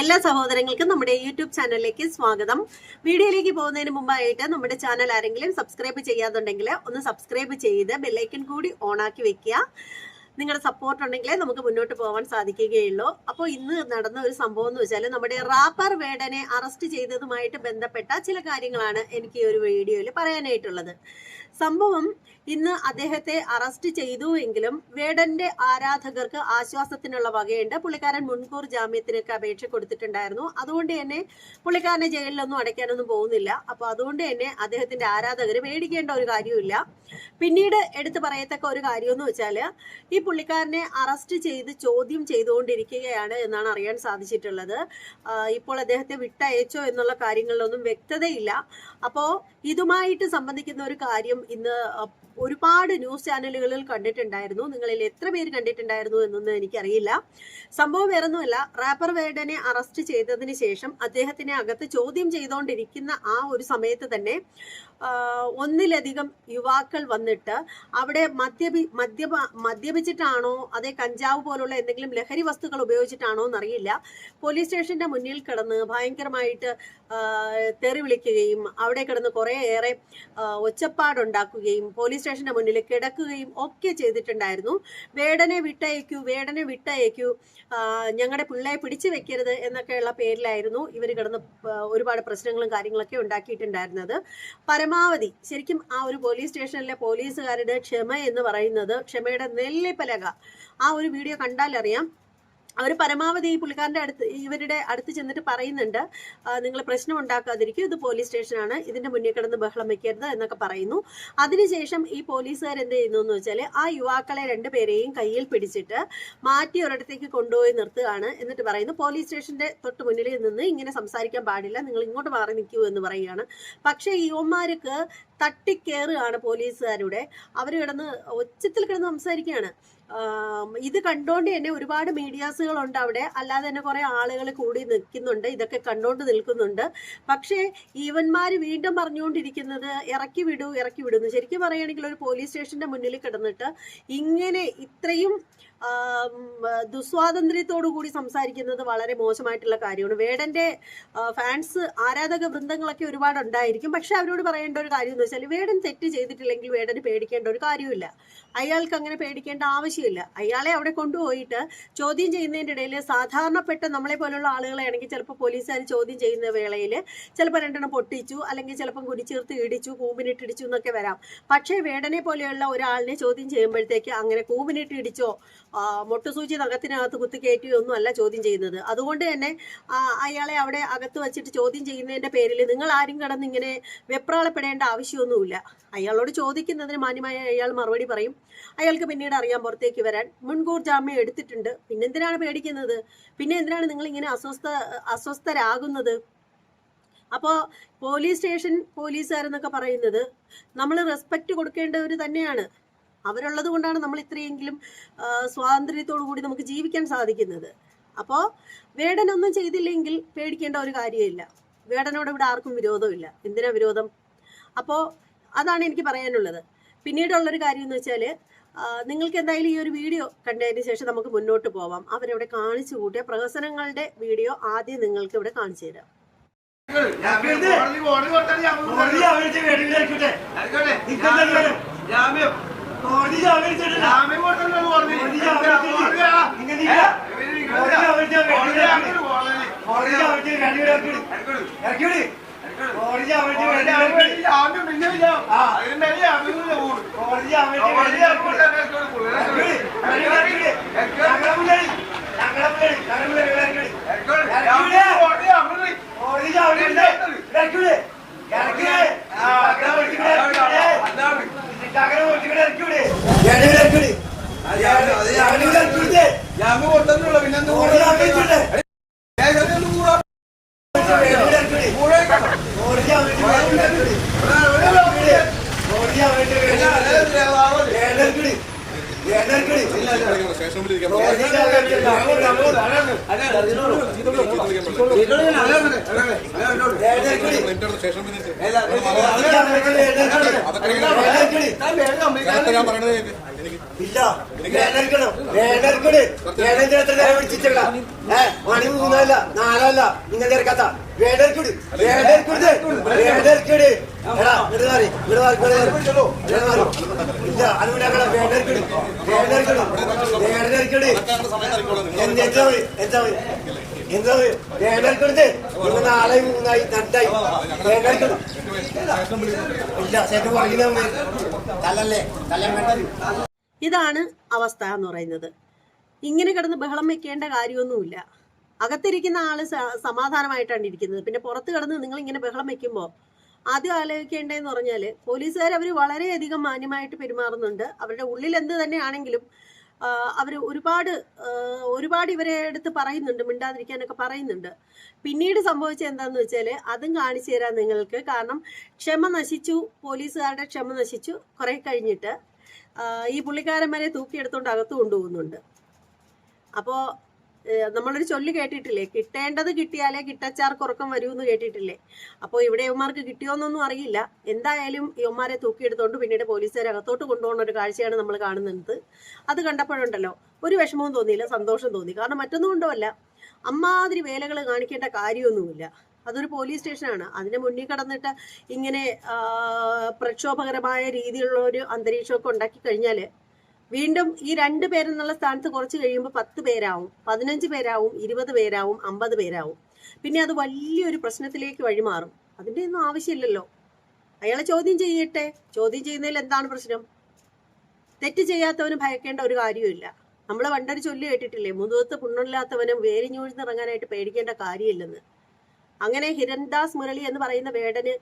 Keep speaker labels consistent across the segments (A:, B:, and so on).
A: എല്ലാ സഹോദരങ്ങൾക്കും നമ്മുടെ യൂട്യൂബ് ചാനലിലേക്ക് സ്വാഗതം. വീഡിയോയിലേക്ക് പോകുന്നതിന് മുമ്പായിട്ട് നമ്മുടെ ചാനൽ ആരെങ്കിലും സബ്സ്ക്രൈബ് ചെയ്യാതുണ്ടെങ്കിൽ ഒന്ന് സബ്സ്ക്രൈബ് ചെയ്ത് ബെല്ലൈക്കൺ കൂടി ഓണാക്കി വെക്കുക. നിങ്ങളുടെ സപ്പോർട്ട് ഉണ്ടെങ്കിലേ നമുക്ക് മുന്നോട്ട് പോകാൻ സാധിക്കുകയുള്ളൂ. അപ്പോൾ ഇന്ന് നടന്ന ഒരു സംഭവം എന്ന് വെച്ചാൽ നമ്മുടെ റാപ്പർ വേടനെ അറസ്റ്റ് ചെയ്തതുമായിട്ട് ബന്ധപ്പെട്ട ചില കാര്യങ്ങളാണ് എനിക്ക് ഈ ഒരു വീഡിയോയിൽ പറയാനായിട്ടുള്ളത്. സംഭവം ഇന്ന് അദ്ദേഹത്തെ അറസ്റ്റ് ചെയ്തു എങ്കിലും വേടന്റെ ആരാധകർക്ക് ആശ്വാസത്തിനുള്ള വകയുണ്ട്. പുള്ളിക്കാരൻ മുൻകൂർ ജാമ്യത്തിനൊക്കെ അപേക്ഷ കൊടുത്തിട്ടുണ്ടായിരുന്നു. അതുകൊണ്ട് തന്നെ പുള്ളിക്കാരനെ ജയിലിലൊന്നും അടയ്ക്കാനൊന്നും പോകുന്നില്ല. അപ്പൊ അതുകൊണ്ട് തന്നെ അദ്ദേഹത്തിന്റെ ആരാധകർ പേടിക്കേണ്ട ഒരു കാര്യമില്ല പിന്നീട് എടുത്തു പറയത്തക്ക ഒരു കാര്യം എന്ന് വെച്ചാൽ ഈ പുള്ളിക്കാരനെ അറസ്റ്റ് ചെയ്ത് ചോദ്യം ചെയ്തുകൊണ്ടിരിക്കുകയാണ് എന്നാണ് അറിയാൻ സാധിച്ചിട്ടുള്ളത്. ഇപ്പോൾ അദ്ദേഹത്തെ വിട്ടയച്ചോ എന്നുള്ള കാര്യങ്ങളിലൊന്നും വ്യക്തതയില്ല. അപ്പോ ഇതുമായിട്ട് സംബന്ധിക്കുന്ന ഒരു കാര്യം ഇന്ന് ഒരുപാട് ന്യൂസ് ചാനലുകളിൽ കണ്ടിട്ടുണ്ടായിരുന്നു. നിങ്ങളിൽ എത്ര പേര് കണ്ടിട്ടുണ്ടായിരുന്നു എന്നൊന്നും എനിക്കറിയില്ല. സംഭവം വേറൊന്നുമല്ല. റാപ്പർ വേർഡനെ അറസ്റ്റ് ചെയ്തതിന് ശേഷം അദ്ദേഹത്തിനെ അകത്ത് ചോദ്യം ചെയ്തുകൊണ്ടിരിക്കുന്ന ആ ഒരു സമയത്ത് തന്നെ ഒന്നിലധികം യുവാക്കൾ വന്നിട്ട് അവിടെ മദ്യപി മദ്യപ മദ്യപിച്ചിട്ടാണോ അതേ കഞ്ചാവ് പോലുള്ള എന്തെങ്കിലും ലഹരി വസ്തുക്കൾ ഉപയോഗിച്ചിട്ടാണോ എന്നറിയില്ല. പോലീസ് സ്റ്റേഷന്റെ മുന്നിൽ കിടന്ന് ഭയങ്കരമായിട്ട് തെറി വിളിക്കുകയും അവിടെ കിടന്ന് ഏറെ ഒച്ചപ്പാടുണ്ടാക്കുകയും പോലീസ് സ്റ്റേഷന്റെ മുന്നിൽ കിടക്കുകയും ഒക്കെ ചെയ്തിട്ടുണ്ടായിരുന്നു. വേടനെ വിട്ടയക്കൂ വേടനെ വിട്ടയക്കൂ ഞങ്ങളുടെ പിള്ളയെ പിടിച്ചു വെക്കരുത് എന്നൊക്കെയുള്ള പേരിലായിരുന്നു ഇവർ കിടന്ന് ഒരുപാട് പ്രശ്നങ്ങളും കാര്യങ്ങളൊക്കെ ഉണ്ടാക്കിയിട്ടുണ്ടായിരുന്നത്. പരമാവധി ശരിക്കും ആ ഒരു പോലീസ് സ്റ്റേഷനിലെ പോലീസുകാരുടെ ക്ഷമ എന്ന് പറയുന്നത് ക്ഷമയുടെ നെല്ലിപ്പലക. ആ ഒരു വീഡിയോ കണ്ടാൽ അറിയാം അവർ പരമാവധി ഈ പുള്ളിക്കാരന്റെ അടുത്ത് ഇവരുടെ അടുത്ത് ചെന്നിട്ട് പറയുന്നുണ്ട് നിങ്ങൾ പ്രശ്നം ഉണ്ടാക്കാതിരിക്കും ഇത് പോലീസ് സ്റ്റേഷനാണ് ഇതിന്റെ മുന്നിൽ കിടന്ന് ബഹളം വെക്കരുത് എന്നൊക്കെ പറയുന്നു. അതിനുശേഷം ഈ പോലീസുകാർ എന്ത് ചെയ്യുന്നു എന്ന് വെച്ചാൽ ആ യുവാക്കളെ രണ്ടുപേരെയും കയ്യിൽ പിടിച്ചിട്ട് മാറ്റി ഒരിടത്തേക്ക് കൊണ്ടുപോയി നിർത്തുകയാണ് എന്നിട്ട് പറയുന്നു. പോലീസ് സ്റ്റേഷന്റെ തൊട്ട് മുന്നിൽ നിന്ന് ഇങ്ങനെ സംസാരിക്കാൻ പാടില്ല നിങ്ങൾ ഇങ്ങോട്ട് മാറി നിൽക്കൂ എന്ന് പറയുകയാണ്. പക്ഷേ യുവന്മാർക്ക് തട്ടിക്കേറുകയാണ് പോലീസുകാരുടെ. അവർ കിടന്ന് ഒച്ചത്തിൽ കിടന്ന് സംസാരിക്കുകയാണ്. ഇത് കണ്ടോണ്ട് തന്നെ ഒരുപാട് മീഡിയാസുകളുണ്ട് അവിടെ. അല്ലാതെ തന്നെ കുറെ ആളുകൾ കൂടി നിൽക്കുന്നുണ്ട്. ഇതൊക്കെ കണ്ടോണ്ട് നിൽക്കുന്നുണ്ട്. പക്ഷേ ഈവന്മാർ വീണ്ടും പറഞ്ഞുകൊണ്ടിരിക്കുന്നത് ഇറക്കി വിടൂ ഇറക്കി വിടുന്നു ശരിക്കും പറയുകയാണെങ്കിൽ ഒരു പോലീസ് സ്റ്റേഷന്റെ മുന്നിൽ കിടന്നിട്ട് ഇങ്ങനെ ഇത്രയും ദുസ്വാതന്ത്ര്യത്തോടു കൂടി സംസാരിക്കുന്നത് വളരെ മോശമായിട്ടുള്ള കാര്യമാണ്. വേടന്റെ ഫാൻസ് ആരാധക വൃന്ദങ്ങളൊക്കെ ഒരുപാട് ഉണ്ടായിരിക്കും പക്ഷെ അവരോട് പറയേണ്ട ഒരു കാര്യം എന്ന് വെച്ചാൽ വേടൻ തെറ്റ് ചെയ്തിട്ടില്ലെങ്കിൽ വേടന് പേടിക്കേണ്ട ഒരു കാര്യമില്ല അയാൾക്ക് അങ്ങനെ പേടിക്കേണ്ട ആവശ്യമില്ല. അയാളെ അവിടെ കൊണ്ടുപോയിട്ട് ചോദ്യം ചെയ്യുന്നതിന്റെ ഇടയിൽ സാധാരണപ്പെട്ട നമ്മളെ പോലുള്ള ആളുകളെ ആണെങ്കിൽ ചിലപ്പോൾ പോലീസുകാർ ചോദ്യം ചെയ്യുന്ന വേളയിൽ ചിലപ്പോൾ രണ്ടെണ്ണം പൊട്ടിച്ചു അല്ലെങ്കിൽ ചിലപ്പം കുടിച്ചേർത്ത് ഇടിച്ചു കൂമ്പിനിട്ടിടിച്ചു എന്നൊക്കെ വരാം. പക്ഷേ വേടനെ പോലെയുള്ള ഒരാളിനെ ചോദ്യം ചെയ്യുമ്പോഴത്തേക്ക് അങ്ങനെ കൂമ്പിനിട്ട് ഇടിച്ചോ ആ, മൊട്ടുസൂചി നഖത്തിനകത്ത് കുത്തിക്കയറ്റിയോ ഒന്നും അല്ല ചോദ്യം ചെയ്യുന്നത്. അതുകൊണ്ട് തന്നെ അയാളെ അവിടെ അകത്ത് വെച്ചിട്ട് ചോദ്യം ചെയ്യുന്നതിന്റെ പേരിൽ നിങ്ങൾ ആരും കടന്ന് ഇങ്ങനെ വെപ്രാളപ്പെടേണ്ട ആവശ്യമൊന്നുമില്ല. അയാളോട് ചോദിക്കുന്നതിന് മാന്യമായ അയാൾ മറുപടി പറയും. അയാൾക്ക് പിന്നീട് അറിയാൻ പുറത്തേക്ക് വരാൻ. മുൻകൂർ ജാമ്യം എടുത്തിട്ടുണ്ട്. പിന്നെന്തിനാണ് പേടിക്കുന്നത്? പിന്നെ എന്തിനാണ് നിങ്ങൾ ഇങ്ങനെ അസ്വസ്ഥ അസ്വസ്ഥരാകുന്നത്? അപ്പോ പോലീസ് സ്റ്റേഷൻ പോലീസുകാരെന്നൊക്കെ പറയുന്നത് നമ്മൾ റെസ്പെക്റ്റ് കൊടുക്കേണ്ടവർ തന്നെയാണ്. അവരുള്ളത് കൊണ്ടാണ് നമ്മൾ ഇത്രയെങ്കിലും സ്വാതന്ത്ര്യത്തോടു കൂടി നമുക്ക് ജീവിക്കാൻ സാധിക്കുന്നത്. അപ്പോൾ വേടനൊന്നും ചെയ്തില്ലെങ്കിൽ പേടിക്കേണ്ട ഒരു കാര്യമില്ല. വേടനോട് ഇവിടെ ആർക്കും വിരോധമില്ല. എന്തിനാ വിരോധം? അപ്പോൾ അതാണ് എനിക്ക് പറയാനുള്ളത്. പിന്നീടുള്ളൊരു കാര്യം എന്ന് വെച്ചാൽ നിങ്ങൾക്ക് എന്തായാലും ഈ ഒരു വീഡിയോ കണ്ടതിന് ശേഷം നമുക്ക് മുന്നോട്ട് പോവാം. അവരവിടെ കാണിച്ചു കൂട്ടിയ പ്രഹസനങ്ങളുടെ വീഡിയോ ആദ്യം നിങ്ങൾക്ക് ഇവിടെ കാണിച്ചു തരാം.
B: ജാമ്യം
C: കോടതി ആവശ്യമില്ല.
B: ജാമ്യം കൊടുത്തല്ലോ കോടതി
C: കോടതി ആവശ്യമില്ല. ഇങ്ങനെ ഇല്ല. കോടതി ആവശ്യം വേണ്ടിയില്ലായിരിക്കട്ടെ. കോടതി ആവശ്യം വേണ്ടിയില്ലായിരിക്കട്ടെ. ഇറക്കിവിട്. കോടതി ആവശ്യം വേണ്ടിയില്ലായിരിക്കട്ടെ.
B: ജാമ്യം പിന്നെ ഇല്ല
C: ആ.
B: അതിന്റെ ജാമ്യം കൂടും
C: കോടതി ആവശ്യം വേണ്ടിയില്ലായിരിക്കട്ടെ. ഇറക്കിവിട്. വേണ്ടിയില്ലായിരിക്കട്ടെ. ഞങ്ങളെ മുന്നിൽ. ഞങ്ങളെ മുന്നിൽ. ഞങ്ങളെ മുന്നിൽ ഇറക്കിവിട്. കോടതി ആവശ്യം ഇല്ല. ഇറക്കിവിട്. ഇറക്കിവിട്. ഞങ്ങളെ മുന്നിൽ ഇറക്കിവിട്. ഞങ്ങളെ മുന്നിൽ ഇറക്കിവിട്. ഞങ്ങളെ ഇറക്കിവിട്. ഞങ്ങളെ ഇറക്കിവിട്.
B: ജാമ്യം കൊടുത്തല്ലോ പിന്നെന്ത്
C: കോടതി ആവശ്യമില്ല.
B: ഏകദേശം കൂടാ
C: ഞങ്ങളെ ഇറക്കിവിട്.
B: കൂടെ
C: കോടതി ആവശ്യം വേണ്ടിയില്ലായിരിക്കട്ടെ. കോടതി ആവശ്യം വേണ്ടിയില്ലായിരിക്കട്ടെ. ഞങ്ങളെ ഇറക്കിവിട്. ഞങ്ങളെ ഇറക്കിവിട്.
D: അതൊക്കെ ഞാൻ
C: ഇല്ല മണി മൂന്നല്ല നാലല്ല നിങ്ങൾ ഇറക്കാത്ത. വേനൽക്കട് വേനൽക്കട്. ഇല്ല
A: ഇതാണ് അവസ്ഥ എന്ന് പറയുന്നത്. ഇങ്ങനെ കിടന്ന് ബഹളം വെക്കേണ്ട കാര്യമൊന്നുമില്ല. അകത്തിരിക്കുന്ന ആൾ സമാധാനമായിട്ടാണ് ഇരിക്കുന്നത്. പിന്നെ പുറത്ത് കിടന്ന് നിങ്ങൾ ഇങ്ങനെ ബഹളം വെക്കുമ്പോൾ ആദ്യം ആലോചിക്കേണ്ടതെന്ന് പറഞ്ഞാൽ പോലീസുകാർ അവർ വളരെയധികം മാന്യമായിട്ട് പെരുമാറുന്നുണ്ട്. അവരുടെ ഉള്ളിൽ എന്ത് തന്നെയാണെങ്കിലും അവർ ഒരുപാട് ഒരുപാട് ഇവരെ എടുത്ത് പറയുന്നുണ്ട് മിണ്ടാതിരിക്കാനൊക്കെ പറയുന്നുണ്ട്. പിന്നീട് സംഭവിച്ചത് എന്താണെന്ന് വെച്ചാൽ അതും കാണിച്ചു തരാം നിങ്ങൾക്ക്. കാരണം ക്ഷമ നശിച്ചു പോലീസുകാരുടെ ക്ഷമ നശിച്ചു കുറെ കഴിഞ്ഞിട്ട് ഈ പുള്ളിക്കാരന്മാരെ തൂക്കിയെടുത്തോണ്ട് അകത്ത് കൊണ്ടുപോകുന്നുണ്ട്. അപ്പോൾ നമ്മളൊരു ചൊല്ല് കേട്ടിട്ടില്ലേ? കിട്ടേണ്ടത് കിട്ടിയാലേ കിട്ടച്ചാർക്ക് ഉറക്കം വരൂ എന്ന് കേട്ടിട്ടില്ലേ? അപ്പോൾ ഇവിടെ യവന്മാർക്ക് കിട്ടിയോന്നൊന്നും അറിയില്ല. എന്തായാലും യവന്മാരെ തൂക്കിയെടുത്തോണ്ട് പിന്നീട് പോലീസുകാരെ അകത്തോട്ട് കൊണ്ടുപോകുന്ന ഒരു കാഴ്ചയാണ് നമ്മൾ കാണുന്നത്. അത് കണ്ടപ്പോഴുണ്ടല്ലോ ഒരു വിഷമവും തോന്നിയില്ല സന്തോഷം തോന്നി. കാരണം മറ്റൊന്നും കൊണ്ടുമല്ല. അമ്മാതിരി വേലകൾ കാണിക്കേണ്ട കാര്യമൊന്നുമില്ല. അതൊരു പോലീസ് സ്റ്റേഷനാണ്. അതിനെ മുന്നിൽ കടന്നിട്ട് ഇങ്ങനെ പ്രക്ഷോഭകരമായ രീതിയിലുള്ള ഒരു അന്തരീക്ഷമൊക്കെ ഉണ്ടാക്കി കഴിഞ്ഞാൽ വീണ്ടും ഈ രണ്ട് പേരെന്നുള്ള സ്ഥാനത്ത് കുറച്ച് കഴിയുമ്പോൾ പത്ത് പേരാവും പതിനഞ്ച് പേരാവും ഇരുപത് പേരാവും അമ്പത് പേരാവും. പിന്നെ അത് വലിയൊരു പ്രശ്നത്തിലേക്ക് വഴിമാറും. അതിന്റെ ഒന്നും ആവശ്യമില്ലല്ലോ. അയാളെ ചോദ്യം ചെയ്യട്ടെ? ചോദ്യം ചെയ്യുന്നതിൽ എന്താണ് പ്രശ്നം? തെറ്റ് ചെയ്യാത്തവന് ഭയക്കേണ്ട ഒരു കാര്യമില്ല നമ്മൾ പണ്ടൊരു ചൊല്ലി കേട്ടിട്ടില്ലേ? മുതുകത്ത് പുണ്ണില്ലാത്തവനും വേരിഞ്ഞൂഴ്ന്നിറങ്ങാനായിട്ട് പേടിക്കേണ്ട കാര്യമില്ലെന്ന്. അങ്ങനെ ഹിരൺദാസ് മുരളി എന്ന് പറയുന്ന വേടന്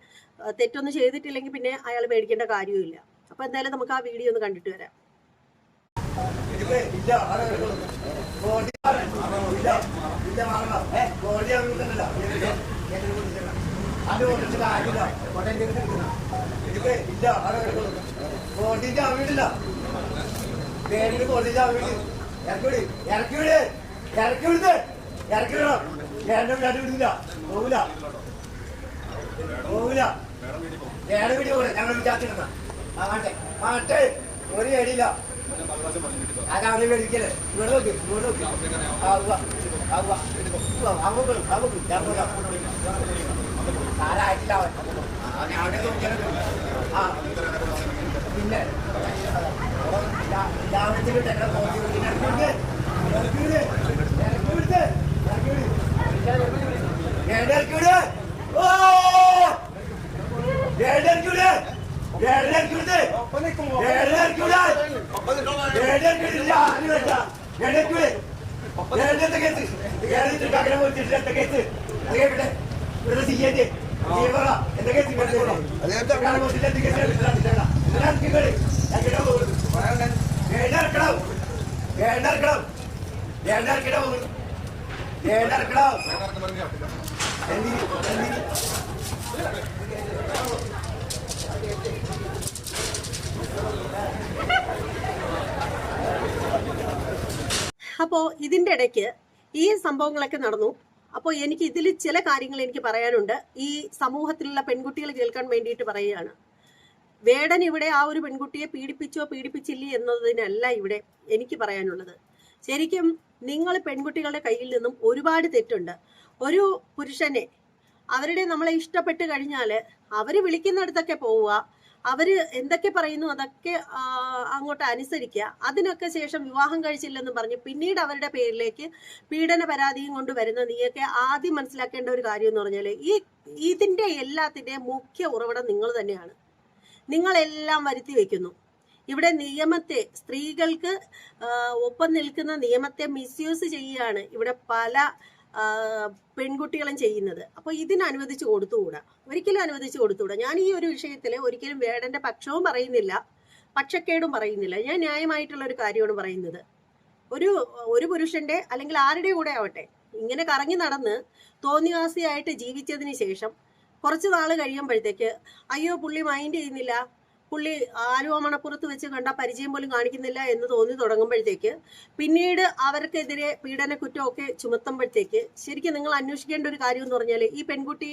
A: തെറ്റൊന്നും ചെയ്തിട്ടില്ലെങ്കിൽ പിന്നെ അയാൾ പേടിക്കേണ്ട കാര്യമില്ല അപ്പൊ എന്തായാലും നമുക്ക് ആ വീഡിയോ ഒന്ന് കണ്ടിട്ട് വരാം.
C: ഇല്ല. കോടതിന്റെ ആവശ്യമില്ല. പേരിന് കോടതിന്റെ ആവശ്യമില്ല. ഇറക്കി വിട്, ഇറക്കി വിട്, വിടുത്, ഇറക്കി വിടണം. വേണ്ട വിടാണ്ട് വിടില്ല. പോവില്ല. പോവില്ല. വേണ്ട വീട്ടിൽ പോകണം. ഞങ്ങൾ വിചാരിച്ചിരുന്ന ആട്ടെ ആട്ടെ ഒരു പേടിയില്ല പിന്നെ രാവിലത്തെ തന്നെ പോയി എന്തിന്?
A: അപ്പോൾ ഇതിന്റെ ഇടയ്ക്ക് ഈ സംഭവങ്ങളൊക്കെ നടന്നു. അപ്പോൾ എനിക്ക് ഇതിൽ ചില കാര്യങ്ങൾ എനിക്ക് പറയാനുണ്ട്. ഈ സമൂഹത്തിലുള്ള പെൺകുട്ടികൾ കേൾക്കാൻ വേണ്ടിയിട്ട് പറയുകയാണ്. വേടൻ ഇവിടെ ആ ഒരു പെൺകുട്ടിയെ പീഡിപ്പിച്ചോ പീഡിപ്പിച്ചില്ലേ എന്നതിനല്ല ഇവിടെ എനിക്ക് പറയാനുള്ളത്. ശരിക്കും നിങ്ങൾ പെൺകുട്ടികളുടെ കയ്യിൽ നിന്നും ഒരുപാട് തെറ്റുണ്ട്. ഒരു പുരുഷനെ അവരുടെ നമ്മളെ ഇഷ്ടപ്പെട്ട് കഴിഞ്ഞാൽ അവർ വിളിക്കുന്നിടത്തൊക്കെ പോവുക അവർ എന്തൊക്കെ പറയുന്നു അതൊക്കെ അങ്ങോട്ട് അനുസരിക്കുക. അതിനൊക്കെ ശേഷം വിവാഹം കഴിച്ചില്ലെന്ന് പറഞ്ഞ് പിന്നീട് അവരുടെ പേരിലേക്ക് പീഡന പരാതിയും കൊണ്ട് വരുന്ന നീയൊക്കെ ആദ്യം മനസ്സിലാക്കേണ്ട ഒരു കാര്യം എന്ന് പറഞ്ഞാൽ ഈ ഇതിന്റെ എല്ലാത്തിന്റെയും മുഖ്യ ഉറവിടം നിങ്ങൾ തന്നെയാണ്. നിങ്ങളെല്ലാം വരുത്തി വെക്കുന്നു. ഇവിടെ നിയമത്തെ സ്ത്രീകൾക്ക് ഒപ്പം നിൽക്കുന്ന നിയമത്തെ മിസ്യൂസ് ചെയ്യുകയാണ് ഇവിടെ പല പെൺകുട്ടികളും ചെയ്യുന്നത്. അപ്പോൾ ഇതിന് അനുവദിച്ചു കൊടുത്തുകൂടാ? ഒരിക്കലും അനുവദിച്ചു കൊടുത്തുകൂടാ. ഞാൻ ഈ ഒരു വിഷയത്തിൽ ഒരിക്കലും വേടന്റെ പക്ഷവും പറയുന്നില്ല പക്ഷക്കേടും പറയുന്നില്ല. ഞാൻ ന്യായമായിട്ടുള്ള ഒരു കാര്യമാണ് പറയുന്നത്. ഒരു ഒരു പുരുഷന്റെ അല്ലെങ്കിൽ ആരുടെ കൂടെ ആവട്ടെ ഇങ്ങനെ കറങ്ങി നടന്ന് തോന്നിവാസിയായിട്ട് ജീവിച്ചതിന് ശേഷം കുറച്ച് നാൾ കഴിയുമ്പോഴത്തേക്ക് അയ്യോ പുള്ളി മൈൻഡ് ചെയ്യുന്നില്ല. പുള്ളി ആലുവ മണപ്പുറത്ത് വെച്ച് കണ്ട പരിചയം പോലും കാണിക്കുന്നില്ല എന്ന് തോന്നി തുടങ്ങുമ്പോഴത്തേക്ക്. പിന്നീട് അവർക്കെതിരെ പീഡന കുറ്റമൊക്കെ ചുമത്തുമ്പോഴത്തേക്ക് ശരിക്കും നിങ്ങൾ അന്വേഷിക്കേണ്ട ഒരു കാര്യം എന്ന് പറഞ്ഞാൽ ഈ പെൺകുട്ടി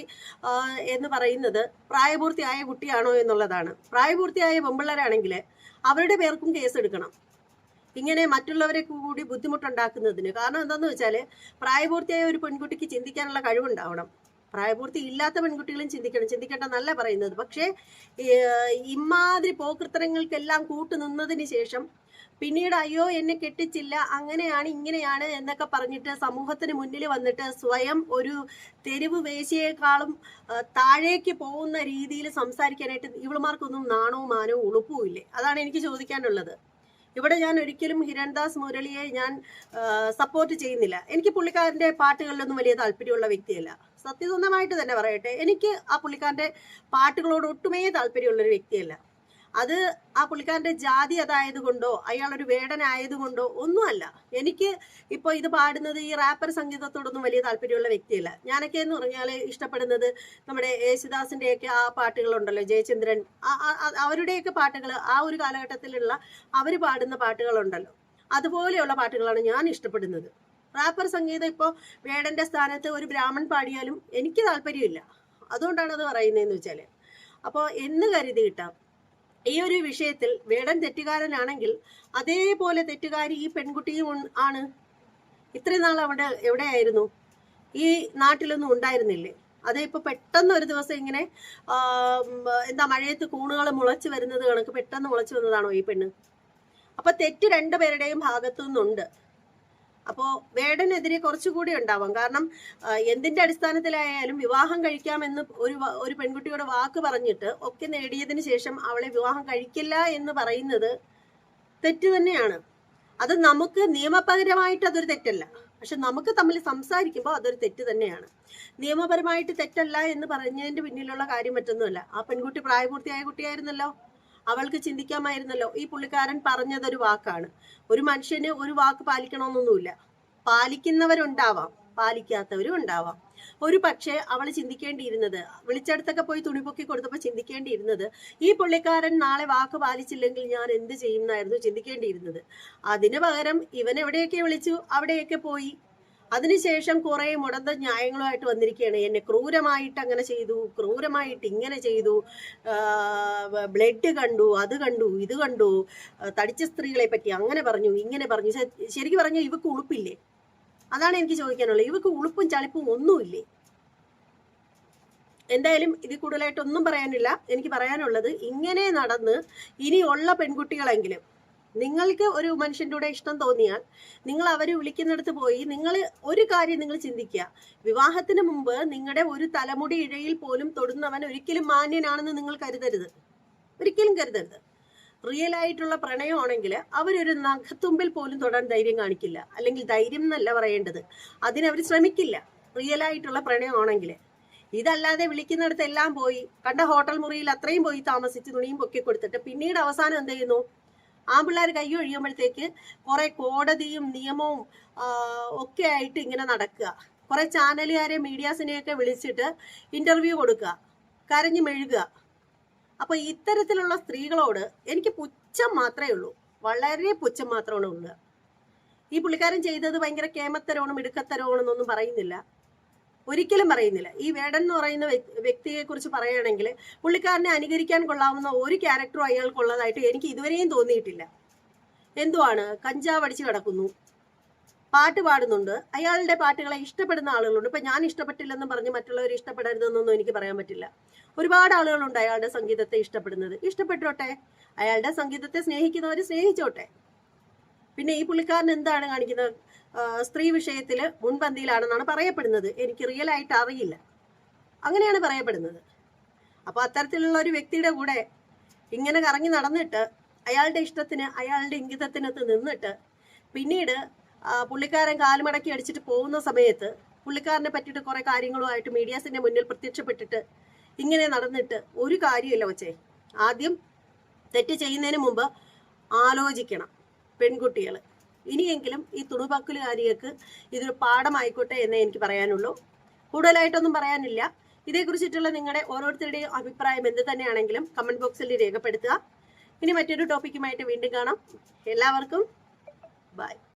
A: എന്ന് പറയുന്നത് പ്രായപൂർത്തിയായ കുട്ടിയാണോ എന്നുള്ളതാണ്. പ്രായപൂർത്തിയായ പെമ്പിള്ളേരാണെങ്കിൽ അവരുടെ പേർക്കും കേസ് എടുക്കണം. ഇങ്ങനെ മറ്റുള്ളവരെ കൂടി ബുദ്ധിമുട്ടുണ്ടാക്കുന്നതിന്. കാരണം എന്താണെന്ന് വെച്ചാൽ പ്രായപൂർത്തിയായ ഒരു പെൺകുട്ടിക്ക് ചിന്തിക്കാനുള്ള കഴിവുണ്ടാവണം. പ്രായപൂർത്തി ഇല്ലാത്ത പെൺകുട്ടികളും ചിന്തിക്കണം. ചിന്തിക്കേണ്ട നല്ല പറയുന്നത്. പക്ഷേ ഇമാതിരി പോകൃത്തരങ്ങൾക്കെല്ലാം കൂട്ടുനിന്നതിന് ശേഷം പിന്നീട് അയ്യോ എന്നെ കെട്ടിച്ചില്ല അങ്ങനെയാണ് ഇങ്ങനെയാണ് എന്നൊക്കെ പറഞ്ഞിട്ട് സമൂഹത്തിന് മുന്നിൽ വന്നിട്ട് സ്വയം ഒരു തെരുവ് വേശിയേക്കാളും താഴേക്ക് പോകുന്ന രീതിയിൽ സംസാരിക്കാനായിട്ട് ഇവളുമാർക്കൊന്നും നാണവും മാനവും ഉളുപ്പുമില്ലേ അതാണ് എനിക്ക് ചോദിക്കാനുള്ളത്. ഇവിടെ ഞാൻ ഒരിക്കലും ഹിരൺദാസ് മുരളിയെ ഞാൻ സപ്പോർട്ട് ചെയ്യുന്നില്ല. എനിക്ക് പുള്ളിക്കാരന്റെ പാട്ടുകളിലൊന്നും വലിയ താല്പര്യമുള്ള വ്യക്തിയല്ല. സത്യസന്ധമായിട്ട് തന്നെ പറയട്ടെ എനിക്ക് ആ പുള്ളിക്കാരന്റെ പാട്ടുകളോട് ഒട്ടുമേ താല്പര്യമുള്ളൊരു വ്യക്തിയല്ല. അത് ആ പുള്ളിക്കാരന്റെ ജാതി അതായത് കൊണ്ടോ അയാൾ ഒരു വേടനായതുകൊണ്ടോ ഒന്നുമല്ല. എനിക്ക് ഇപ്പോൾ ഇത് പാടുന്നത് ഈ റാപ്പർ സംഗീതത്തോടൊന്നും വലിയ താല്പര്യമുള്ള വ്യക്തിയല്ല. ഞാനൊക്കെ എന്ന് പറഞ്ഞാൽ ഇഷ്ടപ്പെടുന്നത് നമ്മുടെ യേശുദാസിന്റെയൊക്കെ ആ പാട്ടുകളുണ്ടല്ലോ ജയചന്ദ്രൻ. ആ- അവരുടെയൊക്കെ പാട്ടുകൾ ആ ഒരു കാലഘട്ടത്തിലുള്ള അവർ പാടുന്ന പാട്ടുകളുണ്ടല്ലോ. അതുപോലെയുള്ള പാട്ടുകളാണ് ഞാൻ ഇഷ്ടപ്പെടുന്നത്. റാപ്പർ സംഗീതം ഇപ്പോൾ വേടന്റെ സ്ഥാനത്ത് ഒരു ബ്രാഹ്മൺ പാടിയാലും എനിക്ക് താല്പര്യമില്ല. അതുകൊണ്ടാണ് അത് പറയുന്നതെന്ന് വെച്ചാൽ അപ്പോൾ എന്ന് കരുതിയിട്ടാം ഈ ഒരു വിഷയത്തിൽ വേടൻ തെറ്റുകാരനാണെങ്കിൽ അതേപോലെ തെറ്റുകാരി ഈ പെൺകുട്ടിയും ആണ്. ഇത്രയും നാൾ അവിടെ എവിടെയായിരുന്നു? ഈ നാട്ടിലൊന്നും ഉണ്ടായിരുന്നില്ലേ? അത് ഇപ്പൊ പെട്ടെന്ന് ഒരു ദിവസം ഇങ്ങനെ എന്താ മഴയത്ത് കൂണുകൾ മുളച്ചു വരുന്നത് കണക്ക് പെട്ടെന്ന് മുളച്ചു വന്നതാണോ ഈ പെണ്ണ്? അപ്പൊ തെറ്റ് രണ്ടുപേരുടെയും ഭാഗത്തു നിന്നുണ്ട് അപ്പോ വേടനെതിരെ കുറച്ചുകൂടി ഉണ്ടാവാം. കാരണം എന്തിന്റെ അടിസ്ഥാനത്തിലായാലും വിവാഹം കഴിക്കാമെന്ന് ഒരു ഒരു പെൺകുട്ടിയോട് വാക്ക് പറഞ്ഞിട്ട് ഒക്കെ നേടിയതിന് ശേഷം അവളെ വിവാഹം കഴിക്കില്ല എന്ന് പറയുന്നത് തെറ്റ് തന്നെയാണ്. അത് നമുക്ക് നിയമപരമായിട്ട് അതൊരു തെറ്റല്ല. പക്ഷെ നമുക്ക് തമ്മിൽ സംസാരിക്കുമ്പോൾ അതൊരു തെറ്റ് തന്നെയാണ്. നിയമപരമായിട്ട് തെറ്റല്ല എന്ന് പറഞ്ഞതിന്റെ പിന്നിലുള്ള കാര്യം മറ്റൊന്നുമല്ല. ആ പെൺകുട്ടി പ്രായപൂർത്തിയായ കുട്ടിയായിരുന്നല്ലോ. അവൾക്ക് ചിന്തിക്കാമായിരുന്നല്ലോ. ഈ പുള്ളിക്കാരൻ പറഞ്ഞതൊരു വാക്കാണ്. ഒരു മനുഷ്യന് ഒരു വാക്ക് പാലിക്കണമെന്നൊന്നുമില്ല. പാലിക്കുന്നവരുണ്ടാവാം പാലിക്കാത്തവരും ഉണ്ടാവാം. ഒരു പക്ഷേ അവൾ ചിന്തിക്കേണ്ടിയിരുന്നത് വിളിച്ചെടുത്തൊക്കെ പോയി തുണിപൊക്കി കൊടുത്തപ്പോൾ ചിന്തിക്കേണ്ടിയിരുന്നത് ഈ പുള്ളിക്കാരൻ നാളെ വാക്ക് പാലിച്ചില്ലെങ്കിൽ ഞാൻ എന്ത് ചെയ്യുന്നായിരുന്നു ചിന്തിക്കേണ്ടിയിരുന്നത്. അതിന് പകരം ഇവൻ എവിടെയൊക്കെ വിളിച്ചു? അവിടെയൊക്കെ പോയി അതിനുശേഷം കുറെ മുടന്ത ന്യായങ്ങളുമായിട്ട് വന്നിരിക്കുകയാണ്. എന്നെ ക്രൂരമായിട്ട് അങ്ങനെ ചെയ്തു ക്രൂരമായിട്ട് ഇങ്ങനെ ചെയ്തു ബ്ലഡ് കണ്ടു അത് കണ്ടു ഇത് കണ്ടു തടിച്ച സ്ത്രീകളെ പറ്റി അങ്ങനെ പറഞ്ഞു ഇങ്ങനെ പറഞ്ഞു. ശരിക്കും പറഞ്ഞാൽ ഇവക്ക് ഉളുപ്പില്ലേ? അതാണ് എനിക്ക് ചോദിക്കാനുള്ളത്. ഇവക്ക് ഉളുപ്പും ചളിപ്പും ഒന്നുമില്ലേ? എന്തായാലും ഇതിൽ കൂടുതലായിട്ടൊന്നും പറയാനില്ല. എനിക്ക് പറയാനുള്ളത് ഇങ്ങനെ നടന്ന് ഇനിയുള്ള പെൺകുട്ടികളെങ്കിലും നിങ്ങൾക്ക് ഒരു മനുഷ്യന്റെ ഇഷ്ടം തോന്നിയാൽ നിങ്ങൾ അവരെ വിളിക്കുന്നിടത്ത് പോയി നിങ്ങൾ ഒരു കാര്യം നിങ്ങൾ ചിന്തിക്കുക. വിവാഹത്തിന് മുമ്പ് നിങ്ങളുടെ ഒരു തലമുടി ഇഴയിൽ പോലും തൊടുന്നവൻ ഒരിക്കലും മാന്യനാണെന്ന് നിങ്ങൾ കരുതരുത്. ഒരിക്കലും കരുതരുത്. റിയൽ ആയിട്ടുള്ള പ്രണയമാണെങ്കിൽ അവരൊരു നഖത്തുമ്പിൽ പോലും തൊടാൻ ധൈര്യം കാണിക്കില്ല. അല്ലെങ്കിൽ ധൈര്യം എന്നല്ല പറയേണ്ടത്. അതിനവർ ശ്രമിക്കില്ല. റിയൽ ആയിട്ടുള്ള പ്രണയമാണെങ്കിൽ. ഇതല്ലാതെ വിളിക്കുന്നിടത്തെല്ലാം പോയി. കണ്ട ഹോട്ടൽ മുറിയിൽ അത്രയും പോയി താമസിച്ച് തുണിയും പൊക്കി കൊടുത്തിട്ട് പിന്നീട് അവസാനം എന്ത് ചെയ്യുന്നു? ആ കൈ ഒഴിയുമ്പോഴത്തേക്ക് കുറെ കോടതിയും നിയമവും ഒക്കെ ആയിട്ട് ഇങ്ങനെ നടക്കുക. കുറെ ചാനലുകാരെ മീഡിയാസിനെയൊക്കെ വിളിച്ചിട്ട് ഇന്റർവ്യൂ കൊടുക്കുക. കരഞ്ഞു മെഴുകുക. അപ്പൊ ഇത്തരത്തിലുള്ള സ്ത്രീകളോട് എനിക്ക് പുച്ഛം മാത്രമേ ഉള്ളൂ. വളരെ പുച്ഛം മാത്രമാണ് ഉള്ളത്. ഈ പുള്ളിക്കാരൻ ചെയ്തത് ഭയങ്കര കേമത്തരമാണ് മിടുക്കത്തരമാണെന്നൊന്നും പറയുന്നില്ല. ഒരിക്കലും പറയുന്നില്ല. ഈ വേടൻ എന്ന് പറയുന്ന വ്യക്തിയെ കുറിച്ച് പറയുകയാണെങ്കിൽ പുള്ളിക്കാരനെ അനുകരിക്കാൻ കൊള്ളാവുന്ന ഒരു ക്യാരക്ടറും അയാൾക്കുള്ളതായിട്ട് എനിക്ക് ഇതുവരെയും തോന്നിയിട്ടില്ല. എന്തുവാണ്? കഞ്ചാവ് അടിച്ച് കിടക്കുന്നു. പാട്ട് പാടുന്നുണ്ട്. അയാളുടെ പാട്ടുകളെ ഇഷ്ടപ്പെടുന്ന ആളുകളുണ്ട്. ഇപ്പൊ ഞാൻ ഇഷ്ടപ്പെട്ടില്ലെന്ന് പറഞ്ഞ് മറ്റുള്ളവർ ഇഷ്ടപ്പെടരുതെന്നൊന്നും എനിക്ക് പറയാൻ പറ്റില്ല. ഒരുപാട് ആളുകളുണ്ട് അയാളുടെ സംഗീതത്തെ ഇഷ്ടപ്പെടുന്നത്. ഇഷ്ടപ്പെട്ടോട്ടെ? അയാളുടെ സംഗീതത്തെ സ്നേഹിക്കുന്നവർ സ്നേഹിച്ചോട്ടെ? പിന്നെ ഈ പുള്ളിക്കാരൻ എന്താണ് കാണിക്കുന്നത്? സ്ത്രീ വിഷയത്തിൽ മുൻപന്തിയിലാണെന്നാണ് പറയപ്പെടുന്നത്. എനിക്ക് റിയൽ ആയിട്ട് അറിയില്ല. അങ്ങനെയാണ് പറയപ്പെടുന്നത്. അപ്പൊ അത്തരത്തിലുള്ള ഒരു വ്യക്തിയുടെ കൂടെ ഇങ്ങനെ കറങ്ങി നടന്നിട്ട് അയാളുടെ ഇഷ്ടത്തിന് അയാളുടെ ഇംഗിതത്തിനകത്ത് നിന്നിട്ട് പിന്നീട് പുള്ളിക്കാരൻ കാലുമടക്കി അടിച്ചിട്ട് പോകുന്ന സമയത്ത് പുള്ളിക്കാരനെ പറ്റിയിട്ട് കുറെ കാര്യങ്ങളുമായിട്ട് മീഡിയാസിന്റെ മുന്നിൽ പ്രത്യക്ഷപ്പെട്ടിട്ട് ഇങ്ങനെ നടന്നിട്ട് ഒരു കാര്യമില്ല വച്ചേ ആദ്യം തെറ്റ് ചെയ്യുന്നതിന് മുമ്പ് ആലോചിക്കണം പെൺകുട്ടികൾ ഇനിയെങ്കിലും ഈ തുണുപക്കലുകാരികൾക്ക് ഇതൊരു പാഠമായിക്കോട്ടെ എന്നേ എനിക്ക് പറയാനുള്ളൂ. കൂടുതലായിട്ടൊന്നും പറയാനില്ല. ഇതേക്കുറിച്ചിട്ടുള്ള നിങ്ങളുടെ ഓരോരുത്തരുടെയും അഭിപ്രായം എന്ത് തന്നെയാണെങ്കിലും കമന്റ് ബോക്സിൽ രേഖപ്പെടുത്തുക. ഇനി മറ്റൊരു ടോപ്പിക്കുമായിട്ട് വീണ്ടും കാണാം. എല്ലാവർക്കും ബൈ